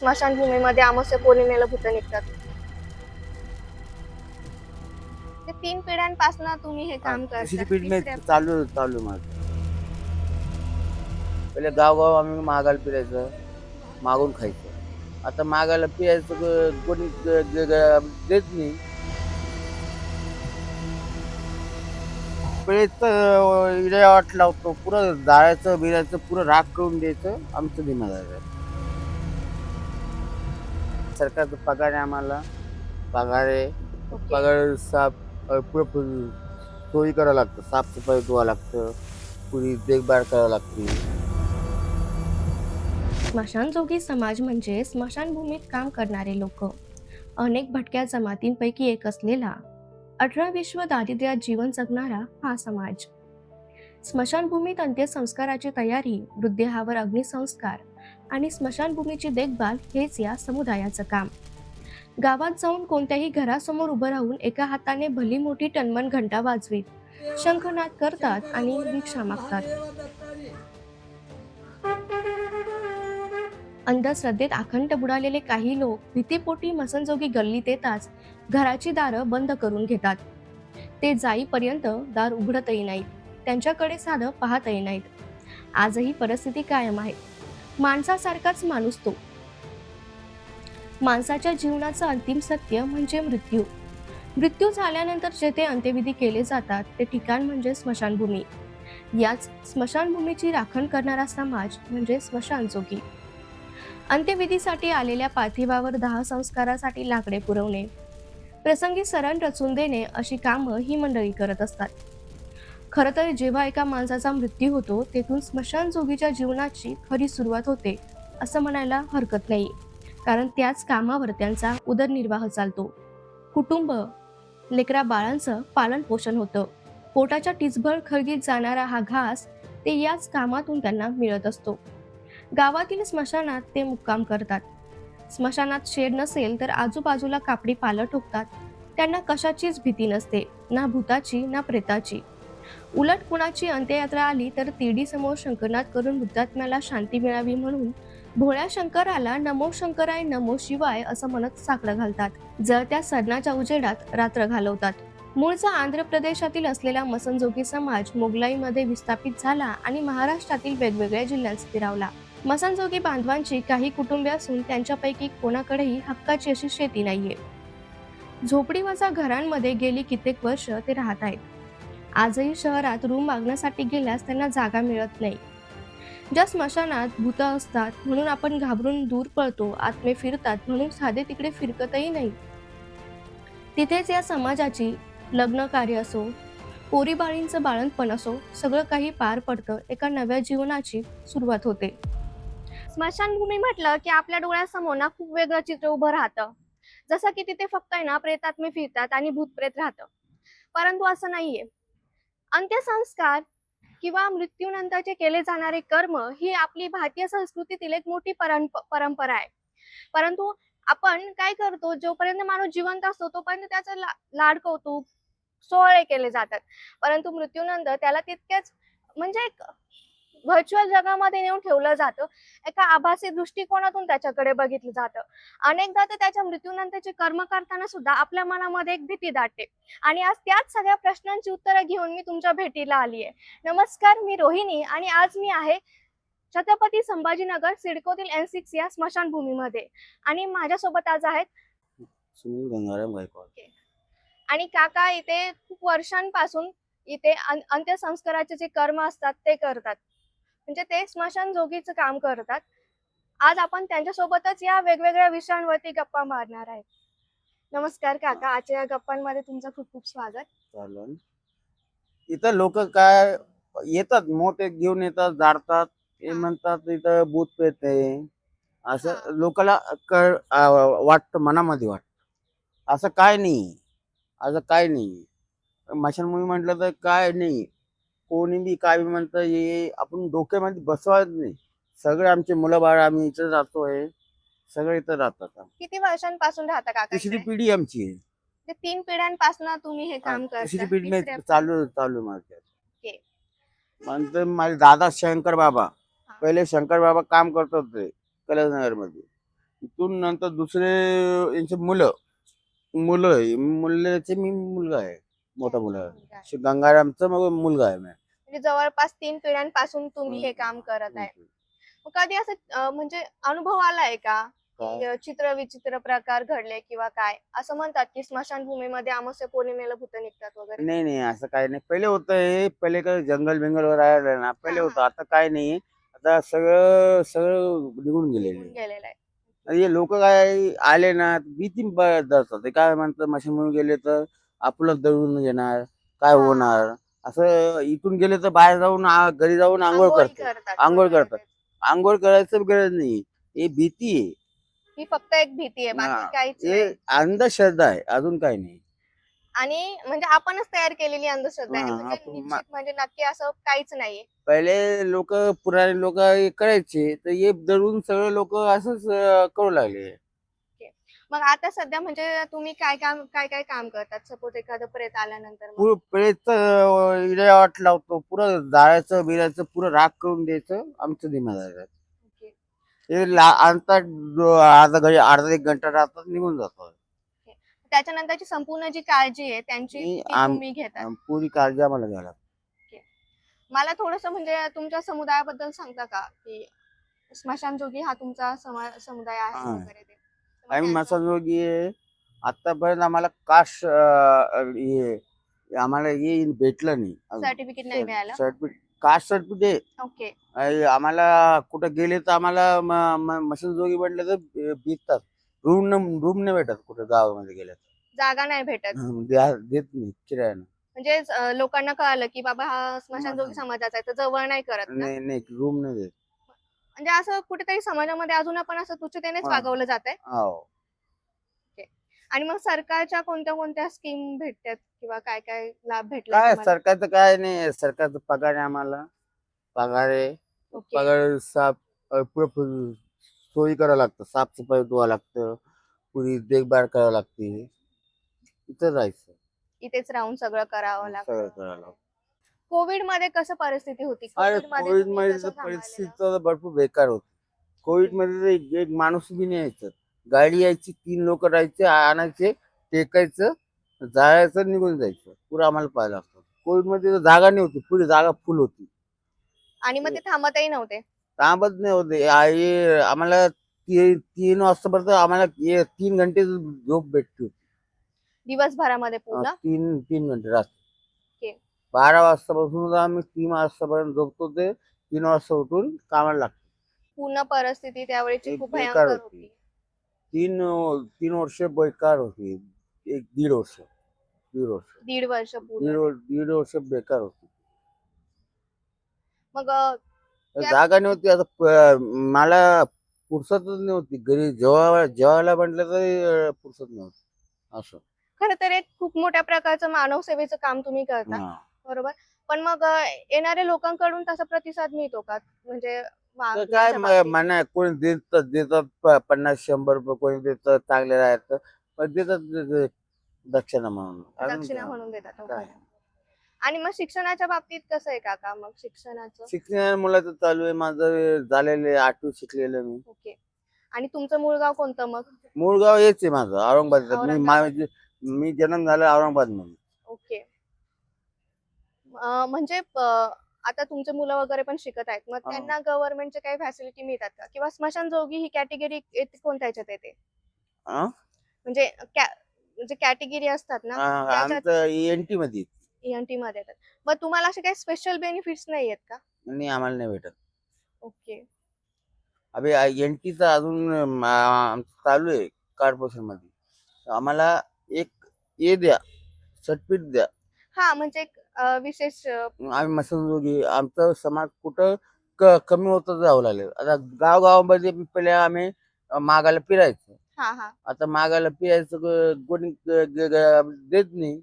स्मशानभूमीमध्ये अमावस्या पौर्णिमेला भूत निघतात. ते तीन पिढ्यांपासून तुम्ही हे काम तिसरी करता तिसऱ्या- चालू चालू आहे माझं. पहिले गावगाव आम्ही मागायला फिरायचं मागून खायचं. आता मागायला पियायचं क- कोणी ग- ग- ग- देत नाही. पहिलेच इडे वाट लावतो पुरं जाळायचं बिरायचं पुरं राख करून द्यायचं आमचं दिमाग सरकारचा पगार आहे आम्हाला. पगार आहे. पगार साफ अ, पुरं पुरं सोयी करावं लागतं. साफसफाई धुवा लागतं. पुरी देखभाल करावं लागते. स्मशानजोगी समाज म्हणजे स्मशानभूमीत काम करणारे लोक. अनेक भटक्या जमातींपैकी एक असलेला अठरा विश्व दारिद्र्यात जीवन जगणारा हा समाज. स्मशानभूमीत अंत्यसंस्काराची तयारी मृतदेहावर अग्निसंस्कार आणि स्मशानभूमीची देखभाल हेच या समुदायाचं काम. गावात जाऊन कोणत्याही घरासमोर उभं राहून एका हाताने भली मोठी टनमन घंटा वाजवीत. शंखनाद करतात आणि भिक्षा मागतात. अंधश्रद्धेत अखंड बुडालेले काही लोक भीतीपोटी मसनजोगी गल्लीत येताच घराची दारं बंद करून घेतात. ते जाईपर्यंत दार उघडतही नाहीत. त्यांच्याकडे साधं पाहतही नाहीत. आजही परिस्थिती कायम आहे. माणसासारखाच माणूस तो. माणसाच्या जीवनाचं अंतिम सत्य म्हणजे मृत्यू. मृत्यू झाल्यानंतर जेथे अंत्यविधी केले जातात ते ठिकाण म्हणजे स्मशानभूमी. याच स्मशानभूमीची राखण करणारा समाज म्हणजे स्मशानजोगी. अंत्यविधीसाठी आलेल्या पार्थिवावर दहा संस्कारासाठी लाकडे पुरवणे. प्रसंगी सरण रचून देणे अशी कामं ही मंडळी करत असतात. खरं तर जेव्हा एका माणसाचा मृत्यू होतो तेथून स्मशानजोगीच्या जीवनाची खरी सुरुवात होते असं म्हणायला हरकत नाही. कारण त्याच कामावर त्यांचा उदरनिर्वाह चालतो. कुटुंब लेकरा बाळांचं पालन पोषण होतं. पोटाच्या टिचभर खळगीत जाणारा हा घास ते याच कामातून त्यांना मिळत असतो. गावातील स्मशानात ते मुक्काम करतात. स्मशानात शेड नसेल तर आजूबाजूला कापडी पालं ठोकतात. त्यांना कशाचीच भीती नसते ना भूताची ना प्रेताची. उलट कुणाची अंत्ययात्रा आली तर तिडी समोर शंकरनाथ करून मृतात्म्याला शांती मिळावी म्हणून भोळ्या शंकराला नमो शंकराय नमो शिवाय असं म्हणत साकडं घालतात. जळत्या सदनाच्या उजेडात रात्र घालवतात. मूळचा आंध्र प्रदेशातील असलेला मसनजोगी समाज मोगलाईमध्ये विस्थापित झाला आणि महाराष्ट्रातील वेगवेगळ्या जिल्ह्यात स्थिरावला. मसनजोगी बांधवांची काही कुटुंबे असून त्यांच्यापैकी कोणाकडेही हक्काची अशी शेती नाहीये. झोपडीवाजा घरांमध्ये गेली कित्येक वर्ष ते राहत आहेत. आजही शहरात रूम मागण्यासाठी गेल्यास त्यांना जागा मिळत नाही. ज्या स्मशानात भूत असतात म्हणून आपण घाबरून दूर पळतो आत्मे फिरतात म्हणून साधे तिकडे फिरकतही नाही. तिथेच या समाजाची लग्न कार्य असो पोरीबाळींचं बाळणपण असो सगळं काही पार पडतं एका नव्या जीवनाची सुरुवात होते. स्मशानभूमी म्हटलं की आपल्या डोळ्यासमोर ना खूप वेगळं चित्र उभं राहतं. जसं की तिथे फक्त आहे ना प्रेतात्मे फिरतात आणि भूतप्रेत राहतं. परंतु असं नाहीये. अंत्यसंस्कार किंवा मृत्यूनंतरचे केले जाणारे कर्म ही आपली भारतीय संस्कृतीतील एक मोठी परंप परंपरा आहे. परंतु आपण काय करतो जोपर्यंत माणूस जिवंत असतो तोपर्यंत त्याचं ला लाड कौतुक सोहळे केले जातात. परंतु मृत्यूनंतर त्याला तितकेच म्हणजे एक व्हर्च्युअल जगामध्ये नेऊन ठेवलं जातं. एका आभासी दृष्टिकोनातून त्याच्याकडे बघितलं जातं. अनेकदा तर त्याच्या मृत्यूनंतरचे कर्म करताना सुद्धा आपल्या मनामध्ये एक भीती दाटते. आणि आज त्याच सगळ्या प्रश्नांची उत्तरं घेऊन मी तुमच्या भेटीला आली आहे नमस्कार मी रोहिणी आणि आज मी आहे छत्रपती संभाजीनगर सिडकोतील एन सिक्स या स्मशानभूमीमध्ये. आणि माझ्यासोबत आज आहेत सुनील गंगाराम गायकवाड. आणि काका इथे खूप वर्षांपासून इथे अंत्यसंस्काराचे जे कर्म असतात ते करतात. म्हणजे ते स्मशान जोगीचं काम करतात. आज आपण त्यांच्यासोबतच या वेगवेगळ्या विषयांवरती गप्पा मारणार आहेत नमस्कार काका आजच्या या गप्पांमध्ये तुमचं खूप खूप स्वागत. चालन इथं लोक काय येतात मोठे घेऊन येतात जाडतात ते हा. म्हणतात इथं भूत पेत आहे. असं लोकाला कळ आ, वाटतं मनामध्ये वाटतं. असं काय नाही. असं काय नाही. मशानभूमी म्हटलं तर काय नाही. कोणी बी काय बी म्हणतं हे आपण डोक्यामध्ये बसवायच नाही. सगळे आमचे मुलं बाळ आम्ही इथं राहतोय. सगळे इथं राहतात. किती वर्षांपासून राहता काका तिसरी? पिढी आमची आहे. ते तीन पिढ्यांपासून तुम्ही हे काम तिसरी करता. पिढी नाही तिसऱ्या- चालू चालू ओके. नंतर माझे दादा शंकर बाबा. पहिले शंकर बाबा काम करत होते कैलासनगरमध्ये इथून नंतर दुसरे यांचे मुलं. मुलं आहे. मुलाचे मी मुलगा आहे. मोठा मुलगा मुलगा आहे. आहे. गंगारामचा मग मुलगा आहे मी म्हणजे जवळपास तीन पिढ्यांपासून तुम्ही हे काम करत आहे. मग कधी असं अं, म्हणजे अनुभव आलाय का? की काय? चित्र विचित्र प्रकार घडले किंवा काय? असं म्हणतात की स्मशानभूमीमध्ये अमावस्या पौर्णिमेला भूत निघतात वगैरे. नाही नाही असं काही नाही. पहिले होतं हे पहिले काय जंगल बिंगल वर राहिलं ना. पहिले हा, होतं. आता काय नाही. आता सगळं सगळं निघून गेलेलं आहे. गेलेला आहे. आणि हे लोक काय आले ना भीती जातात ते काय म्हणतात मशीन गेले तर आपलं दळून घेणार काय. होणार? असं इथून गेले तर बाहेर जाऊन आ- घरी जाऊन आंघोळ करतात. आंघोळ. करतात. आंघोळ करायचं गरज नाही. हे भीती आहे. ही फक्त एक भीती आहे बाकी हे. नाही. अंधश्रद्धा आहे. अजून काही नाही. आणि म्हणजे आपणच तयार केलेली अंधश्रद्धा आहे. हा, म्हणजे आपण- निश्चित म्हणजे नक्की असं काहीच नाहीये. पहिले लोक पुराणे लोक करायचे तर हे दळून सगळे लोक असंच अं, करू लागले. मग आता सध्या म्हणजे तुम्ही काय काम काय काय काम करतात? सपोज एखादं प्रेत आल्यानंतर मग? पुरं प्रेत वाट लावतो. पुरं जाळायचं बिरायचं पुरं राग करून द्यायचं. आमचं जिम्मेदारी आहे. ओके. हे ला- आणतात दो- अर्धा घडी अर्धा एक घंटा राहतात निघून जातात. त्याच्यानंतरची संपूर्ण जी काळजी आहे त्यांची ती आम- तुम्ही घेतात? पुरी काळजी आम्हाला घ्यायला मला थोडस म्हणजे तुमच्या समुदायाबद्दल सांगता का? की स्मशानजोगी हा तुमचा समा- समुदाय आहे हा. वगैरे ते. आम्ही मसाजोगी आहे. आतापर्यंत आम्हाला काश अं, हे आम्हाला हे भेटलं नाही सर्टिफिकेट नाही मिळालं? Certificate caste certificate okay. आम्हाला कुठं गेले तर आम्हाला मशीन जोगी म्हटलं तर भेटतात. रूम न रूम नाही भेटत कुठं गावामध्ये गेल्या जागा नाही भेटत. देत नाही किरायानं. म्हणजे लोकांना कळालं की बाबा हा स्मशानजोगी समाजाचा आहे तर जवळ नाही करत नाही नाही रूम नाही देत. म्हणजे असं कुठेतरी समाजामध्ये अजून आपण असं तुच्छतेनेच हा. वागवलं जात आहे हो आणि मग सरकारच्या कोणत्या कोणत्या स्कीम भेटतात किंवा काय काय लाभ भेटला काय तुम्हाला? सरकारचं काय नाही सरकारचं पगार आहे आम्हाला. पगार आहे. ओके. पगार साफ अं, पुरं पुरं सोयी करावं लागतं. साफसफाई धुवा लागतं. पुरी देखभाल करावं लागते. इथं जायचं इथेच राहून सगळं करावं सगळं लागतं. करावं लागतं. कोविडमध्ये कसं परिस्थिती होती? अरे कोविडमध्ये तर? परिस्थिती तर भरपूर बेकार होती. कोविडमध्ये तर एक- एक माणूस बी नाही यायचं. गाडी यायची तीन लोक राहायचे आणायचे टेकायचं जायचं निघून जायचं. पुरं आम्हाला पाहायला लागतं. कोविडमध्ये तर जागा नाही होती पुरी जागा फुल होती. आणि मग ते थांबतही नव्हते? थांबत नाही होते. आ- हे आम्हाला ती- तीन वाजतापर्यंत आम्हाला तीन घंटे झोप भेटते होती. दिवसभरामध्ये पूर्ण? तीन तीन घंटे रात्री. बारा वाजतापासून आम्ही तीन वाजतापर्यंत झोपतो. ते तीन वाजता उठून कामाला लागतो. पूर्ण परिस्थिती त्यावेळेची खूप भयंकर होती. तीन तीन वर्ष बेकार होती. एक दीड वर्ष. दीड वर्ष. दीड वर्ष दीड दीड वर्ष बेकार होती. मग अं, त्या- जागा नव्हती. आता प- मला पुरसतच नव्हती. घरी जेव्हा जेवायला म्हटलं तरी अं, पुरसत नव्हती. असं. खरं तर एक खूप मोठ्या प्रकारचं मानव सेवेचं काम तुम्ही करता. हा. बरोबर? पण मग येणाऱ्या लोकांकडून तसा प्रतिसाद मिळतो का? म्हणजे तर काय म-? म्हणा कोणी देतात देतात प- पन्नास शंभर रुपये कोणी देतात चांगले राहतात पण देतात दक्षिणा म्हणून. अजून दक्षिणा काय? म्हणून देतात हो. आणि मग शिक्षणाच्या बाबतीत कसं आहे काका? मग शिक्षणाचं? शिक्षण मुलाचं चालू आहे माझं झालेलं आठवी शिकलेलं मी. ओके. आणि तुमचं मूळ गाव कोणतं मग? मूळ गाव हेच आहे माझं औरंगाबाद मी औरंगाबाद. मा- मी जन्म झाला औरंगाबादमध्ये ओके. म्हणजे आता तुमचे मुलं वगैरे पण शिकत आहेत. मग. त्यांना गव्हर्नमेंटचे काही फॅसिलिटी मिळतात का? किंवा स्मशानजोगी ही कॅटेगरी कोणत्या ह्याच्यात येते? म्हणजे म्हणजे कॅटेगरी असतात ना एनटी मध्ये ईएनटी मध्ये येतात. मग तुम्हाला असे काही स्पेशल बेनिफिट्स नाही आहेत का? आणि आम्हाला नाही भेटत. ओके. अबे एनटीचं अजून अं, आ- आमचं चालू आहे कॉर्पोरेशनमध्ये. आम्हाला एक हे द्या सर्टिफिकेट द्या. हा म्हणजे विशेष आम्ही मसनजोगी आमचा समाज कुठं क कमी होतं जावं लागलं. आता गावगावामध्ये पहिले आम्ही मागायला फिरायचं. हा हा. आता मागायला पियायचं ग- कोणी ग- ग- ग- देत नाही.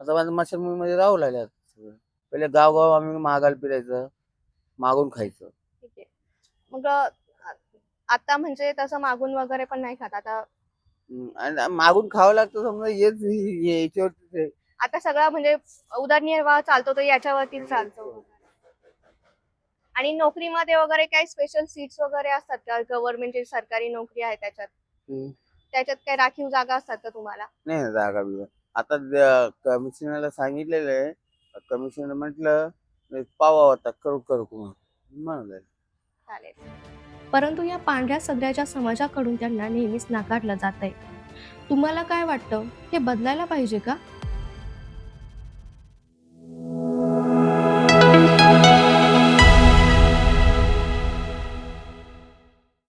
आता माझं मशानभूमीमध्ये राहू लागले आता सगळं. पहिले गावगाव आम्ही मागायला फिरायचं मागून खायचं. ठीक आहे. मग अं, आता म्हणजे तसं मागून वगैरे पण नाही खात. आता हम्म, आणि मागून खावं लागतं समजा हेच याच्यावरतीच आहे. आता सगळा म्हणजे उदरनिर्वाह चालतो तो याच्यावरती चालतो. आणि नोकरीमध्ये वगैरे काही स्पेशल सीट्स वगैरे असतात का? गव्हर्नमेंटची सरकारी नोकरी आहे त्याच्यात. त्याच्यात काय राखीव जागा असतात का तुम्हाला? नाही जागा बिगा. आता कमिशनरला सांगितलेलं आहे. कमिशनर म्हटलं पावा होता करू करू म्हणून म्हणलं चालेल. परंतु या पांढऱ्या सदऱ्याच्या समाजाकडून त्यांना नेहमीच नाकारलं जात आहे तुम्हाला काय वाटतं? हे बदलायला पाहिजे का?